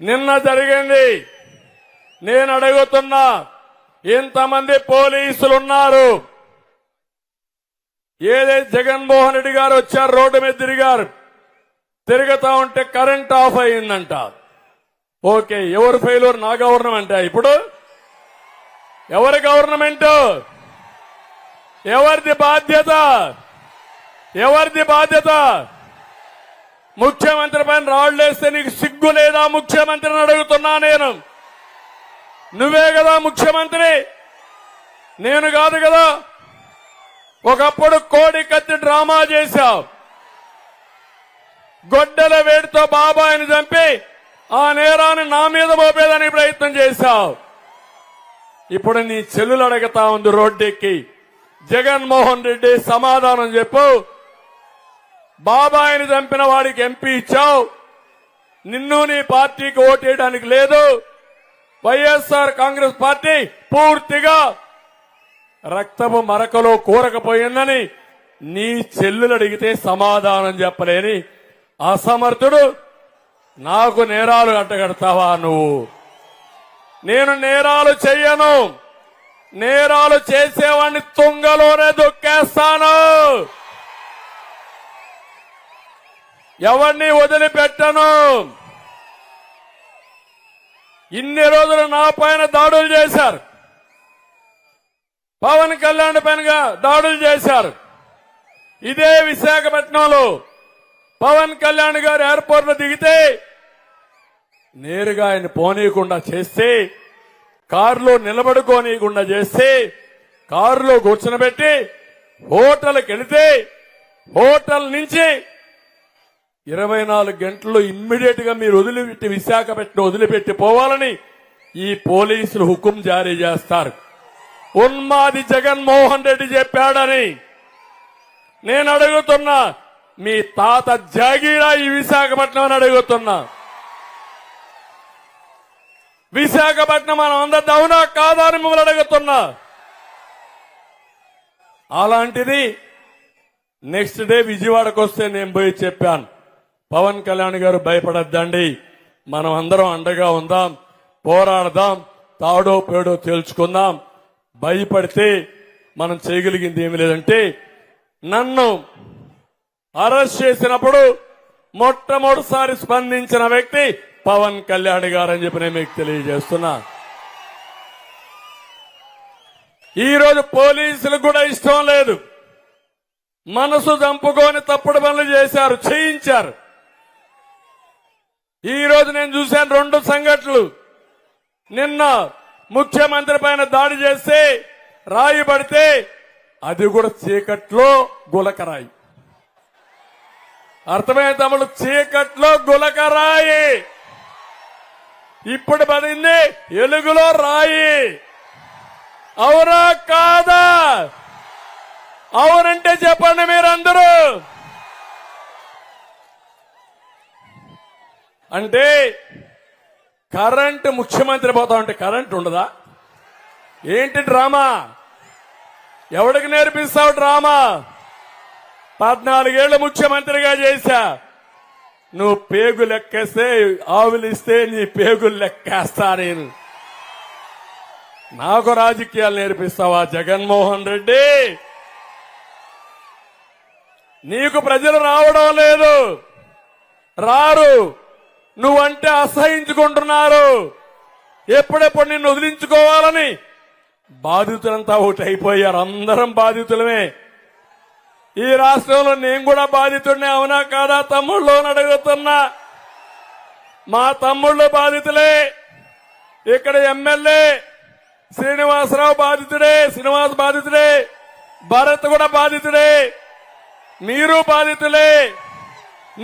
నిన్న జరిగింది. నేను అడుగుతున్నా ఇంతమంది పోలీసులు ఉన్నారు ఏదైతే జగన్మోహన్ రెడ్డి గారు వచ్చారు రోడ్డు మీద తిరిగారు. తిరుగుతా ఉంటే కరెంట్ ఆఫ్ అయిందంట. ఓకే ఎవరు ఫెయిల్యూర్ నా గవర్నమెంట్ ఇప్పుడు ఎవరి గవర్నమెంట్ ఎవరిది బాధ్యత? ఎవరిది బాధ్యత? ముఖ్యమంత్రి పైన రాళ్ళేస్తే నీకు సిగ్గు లేదా? ముఖ్యమంత్రిని అడుగుతున్నా నేను. నువ్వే కదా ముఖ్యమంత్రి. నేను కాదు కదా. ఒకప్పుడు కోడి కత్తి డ్రామా చేశావు. గొడ్డల వేడితో బాబాయిని చంపి ఆ నేరాన్ని నా మీద మోపేదానికి ప్రయత్నం చేశావు. ఇప్పుడు నీ చెల్లులు అడుగుతా ఉంది రోడ్డెక్కి. జగన్మోహన్ రెడ్డి సమాధానం చెప్పు. బాబాయిని చంపిన వాడికి ఎంపీ ఇచ్చావు. నిన్ను నీ పార్టీకి ఓటేయడానికి లేదు. వైఎస్ఆర్ కాంగ్రెస్ పార్టీ పూర్తిగా రక్తపు మరకలో కూరకపోయిందని నీ చెల్లులు అడిగితే సమాధానం చెప్పలేని అసమర్థుడు. నాకు నేరాలు అడ్డగడతావా నువ్వు? నేను నేరాలు చెయ్యను. నేరాలు చేసేవాడిని తుంగలోనే దొక్కేస్తాను. ఎవరిని వదిలిపెట్టను? ఇన్ని రోజులు నా పైన దాడులు చేశారు. పవన్ కళ్యాణ్ పైన దాడులు చేశారు. ఇదే విశాఖపట్నంలో పవన్ కళ్యాణ్ గారు ఎయిర్పోర్ట్లో దిగితే నేరుగా ఆయన పోనీయకుండా చేస్తే కారులో నిలబడుకోనీయకుండా చేస్తే కారులో కూర్చునబెట్టి హోటల్కి వెళితే హోటల్ నుంచి ఇరవై నాలుగు గంటల్లో ఇమ్మీడియట్గా మీరు వదిలిపెట్టి విశాఖపట్నం వదిలిపెట్టి పోవాలని ఈ పోలీసులు హుకుం జారీ చేస్తారు. ఉన్మాది జగన్మోహన్ రెడ్డి చెప్పాడని నేను అడుగుతున్నా. మీ తాత జాగీరా ఈ విశాఖపట్నం అని అడుగుతున్నా. విశాఖపట్నం మనం అందరి అవునా కాదా అని మిమ్మల్ని అడుగుతున్నా. అలాంటిది నెక్స్ట్ డే విజయవాడకు వస్తే నేను పోయి చెప్పాను. పవన్ కళ్యాణ్ గారు భయపడద్దండి. మనం అందరం అండగా ఉందాం పోరాడదాం తాడో పేడో తేల్చుకుందాం. భయపడితే మనం చేయగలిగింది ఏమి లేదంటే నన్ను అరెస్ట్ చేసినప్పుడు మొట్టమొదటిసారి స్పందించిన వ్యక్తి పవన్ కళ్యాణ్ గారు అని చెప్పి నేను మీకు తెలియజేస్తున్నా. ఈరోజు పోలీసులకు కూడా ఇష్టం లేదు. మనసు చంపుకొని తప్పుడు పనులు చేశారు చేయించారు. ఈ రోజు నేను చూశాను రెండు సంఘటనలు. నిన్న ముఖ్యమంత్రి పైన దాడి చేస్తే రాయి పడితే అది కూడా చీకట్లో గులకరాయి. అర్థమైన తమ్ముడు చీకట్లో గులకరాయి. ఇప్పుడు పడింది ఎలుగులో రాయి. అవునా కాదా? అవునంటే చెప్పండి మీరందరూ. అంటే కరెంట్ ముఖ్యమంత్రి పోతా ఉంటే కరెంట్ ఉండదా? ఏంటి డ్రామా? ఎవడికి నేర్పిస్తావు డ్రామా? పద్నాలుగేళ్ళ ముఖ్యమంత్రిగా చేశా. నువ్వు పేగు లెక్కేస్తే ఆవులిస్తే నీ పేగులు లెక్కేస్తా నేను. నాకు రాజకీయాలు నేర్పిస్తావా జగన్మోహన్ రెడ్డి? నీకు ప్రజలు రావడం లేదు. రారు. నువ్వంటే అసహించుకుంటున్నారు. ఎప్పుడెప్పుడు నిన్ను వదిలించుకోవాలని? బాధితులంతా ఒకటి అయిపోయారు. అందరం బాధితులమే. ఈ రాష్ట్రంలో నేను కూడా బాధితుడిని అవునా కాదా? తమ్ముళ్ళు అడుగుతున్నా. మా తమ్ముళ్ళు బాధితులే. ఇక్కడ ఎమ్మెల్యే శ్రీనివాసరావు బాధితుడే శ్రీనివాస్ బాధితుడే భరత్ కూడా బాధితుడే. మీరు బాధితులే.